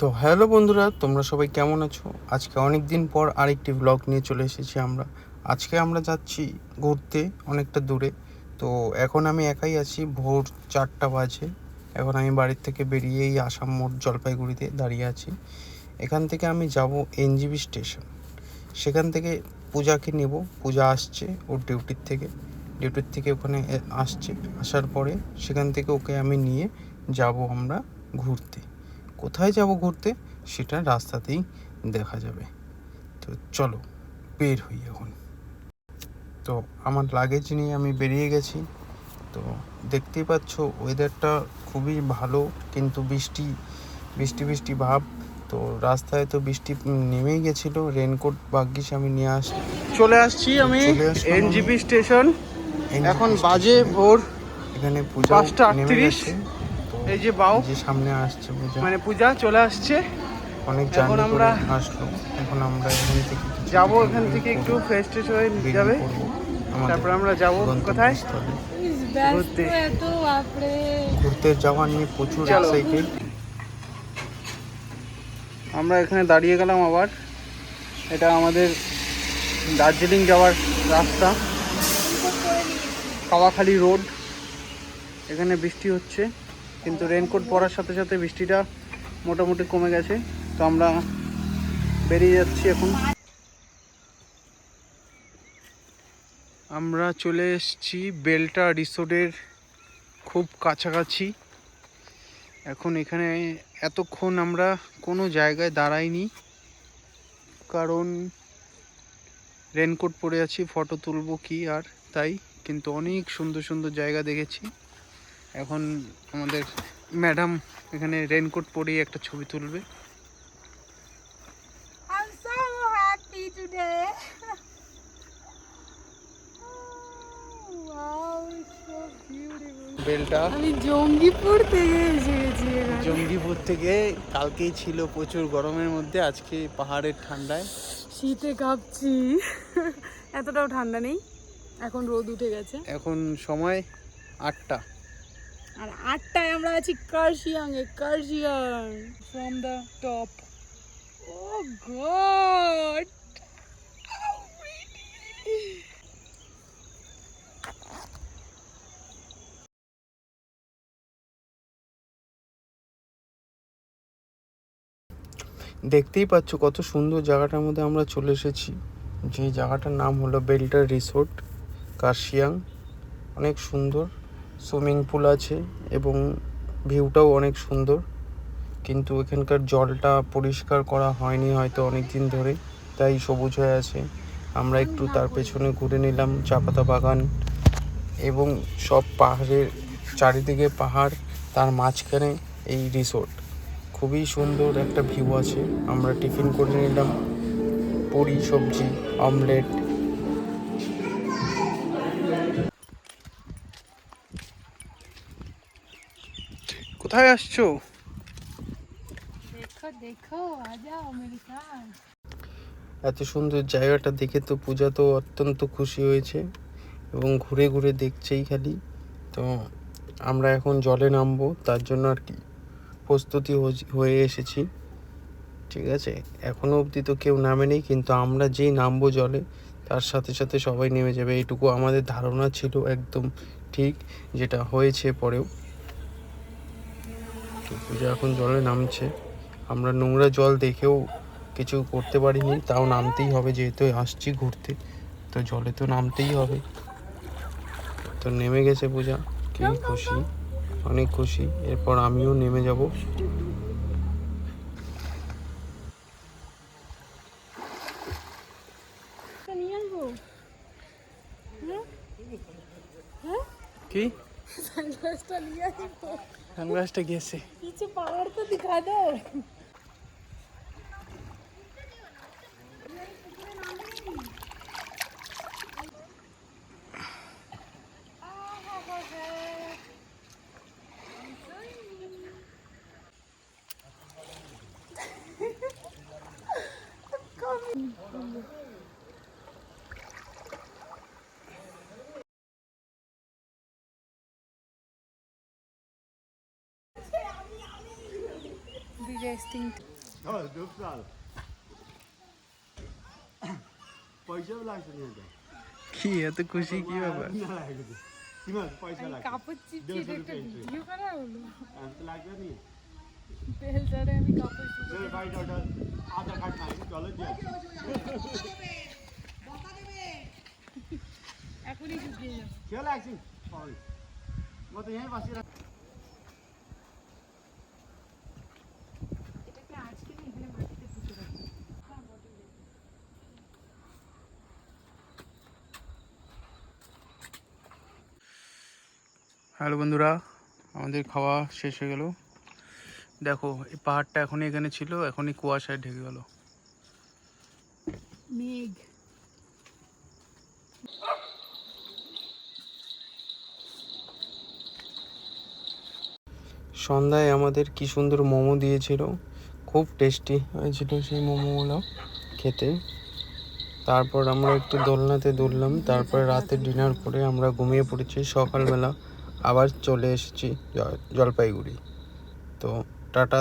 তো হ্যালো বন্ধুরা, তোমরা সবাই কেমন আছো? আজকে অনেক দিন পর আরেকটি ব্লগ নিয়ে চলে এসেছি আমরা। আজকে আমরা যাচ্ছি ঘুরতে অনেকটা দূরে। তো এখন আমি একাই আছি, ভোর চারটা বাজে। এখন আমি বাড়ির থেকে বেরিয়েই আসাম মোড় জলপাইগুড়িতে দাঁড়িয়ে আছি। এখান থেকে আমি যাব এনজিবি স্টেশন। সেখান থেকে পূজাকে নেব। পূজা আসছে ওর ডিউটির থেকে। ডিউটির থেকে ওখানে আসছে। আসার পরে সেখান থেকে ওকে আমি নিয়ে যাব আমরা ঘুরতে। কোথায় যাব ঘুরতে সেটা রাস্তাতেই দেখা যাবে। তো চলো বের হই এখন। তো আমার লাগেজ নিয়ে আমি বেরিয়ে গেছি। তো দেখতেই পাচ্ছ ওয়েদারটা খুবই ভালো কিন্তু বৃষ্টি বৃষ্টি বৃষ্টি ভাব। তো রাস্তায় তো বৃষ্টি নেমেই গেছিল রেনকোট ভাগ্যিস আমি নিয়ে আস চলে আসছি আমি। এনজিপি স্টেশন এখন বাজে ভোর এখানে পূজা পাঁচটা নেমে আটত্রিশ। এই যে বাও যে সামনে আসছে পূজা। মানে পূজা চলে আসছে। অনেক এখন আমরা আসলো। এখন আমরা এখান থেকে যাব এখান থেকে একটু ফ্রেশ ট্রেশ হয়ে যাবে। তারপর আমরা যাব কোথায়? ঘুরতে। ঘুরতে যাওয়া নিয়ে প্রচুর। এক্সাইটেড আমরা এখানে দাঁড়িয়ে গেলাম আবার। এটা আমাদের দার্জিলিং যাওয়ার রাস্তা। কাওয়াখালী রোড। এখানে বৃষ্টি হচ্ছে। কিন্তু রেনকোট পরার সাথে সাথে বৃষ্টিটা মোটামুটি কমে গেছে। তো আমরা বেরিয়ে যাচ্ছি এখন। আমরা চলে এসেছি বেলটা রিসোর্টের খুব কাছাকাছি। এখন এখানে এতক্ষণ আমরা কোনো জায়গায় দাঁড়াইনি। কারণ রেনকোট পরে আছি ফটো তুলবো কি আর, তাই। কিন্তু অনেক সুন্দর সুন্দর জায়গা দেখেছি। এখন আমাদের ম্যাডাম এখানে রেনকোট পরেই একটা ছবি তুলবে. বেলটা আমি জঙ্গিপুর থেকে এসে গেছি জঙ্গিপুর থেকে কালকেই ছিল প্রচুর গরমের মধ্যে আজকে পাহাড়ের ঠান্ডায়। শীতে কাঁপছি। এতটাও ঠান্ডা নেই। এখন রোদ উঠে গেছে। এখন সময় আটটা। আর আটটায় আমরা আছি কার্শিয়াং এ, Kurseong. From the top oh God দেখতেই পাচ্ছ কত সুন্দর জায়গাটার মধ্যে আমরা চলে এসেছি। যে জায়গাটার নাম হলো বেল্টার রিসোর্ট, কার্শিয়াং। অনেক সুন্দর। সুইমিং পুল আছে এবং ভিউটাও অনেক সুন্দর। কিন্তু এখানকার জলটা পরিষ্কার করা হয়নি হয়তো অনেক দিন ধরে তাই সবুজ হয়ে আছে। আমরা একটু তার পেছনে ঘুরে নিলাম চা পাতা বাগান এবং সব পাহাড়ের চারিদিকে পাহাড়, তার মাঝখানে এই রিসোর্ট। খুবই সুন্দর একটা ভিউ আছে। আমরা টিফিন করে নিলাম, পুরি, সবজি, অমলেট কোথায় আসছো? এত সুন্দর জায়গাটা দেখে তো পূজা তো অত্যন্ত খুশি হয়েছে এবং ঘুরে ঘুরে দেখছেই খালি। তো আমরা এখন জলে নামবো তার জন্য আর কি প্রস্তুতি হয়ে এসেছি। ঠিক আছে এখনও অবধি তো কেউ নামেনি কিন্তু আমরা যেই নামবো জলে তার সাথে সাথে সবাই নেমে যাবে। এইটুকু আমাদের ধারণা ছিল একদম ঠিক যেটা হয়েছে পরেও। তো পূজা এখন জলে নামছে। আমরা নোংরা জল দেখেও কিছু করতে পারিনি তাও নামতেই হবে যেহেতু আসছি ঘুরতে। তো জলে তো নামতেই হবে। তো নেমে গেছে পূজা কি খুশি অনেক খুশি। এরপর আমিও নেমে যাব। सनग्लास तो लिया ही वो सनग्लास तो कैसे पीछे पावर तो दिखा दो. distinct. Ja, det dubblar. পয়সা লাগছে না এটা। কি এত খুশি কি বাবা না লাগবে কি মানে পয়সা লাগবে কাপড় চিপচিপ একটা ভিডিও করা হলো। আমি তো লাগবে না? বেলজারে আমি কাপড় চিপচিপ চল ভাই ডটার আধা কাট নাই চলো যা বকা দেবে এখনই চুপ দিয়ে যাও কে লাগছে মতো এই বাসি রাখ হ্যালো বন্ধুরা আমাদের খাওয়া শেষ হয়ে গেল। দেখো এই পাহাড়টা এখনই এখানে ছিল এখনই কুয়াশায় ঢেকে গেল। মেঘ। সন্ধ্যায় আমাদের কি সুন্দর মোমো দিয়েছিল খুব টেস্টি হয়েছিল সেই মোমোগুলো খেতে। তারপর আমরা একটু দোলনাতে দুললাম তারপরে রাতে ডিনার করে আমরা ঘুমিয়ে পড়েছি সকালবেলা। আবার চলে এসেছি জলপাইগুড়ি। তো টাটা।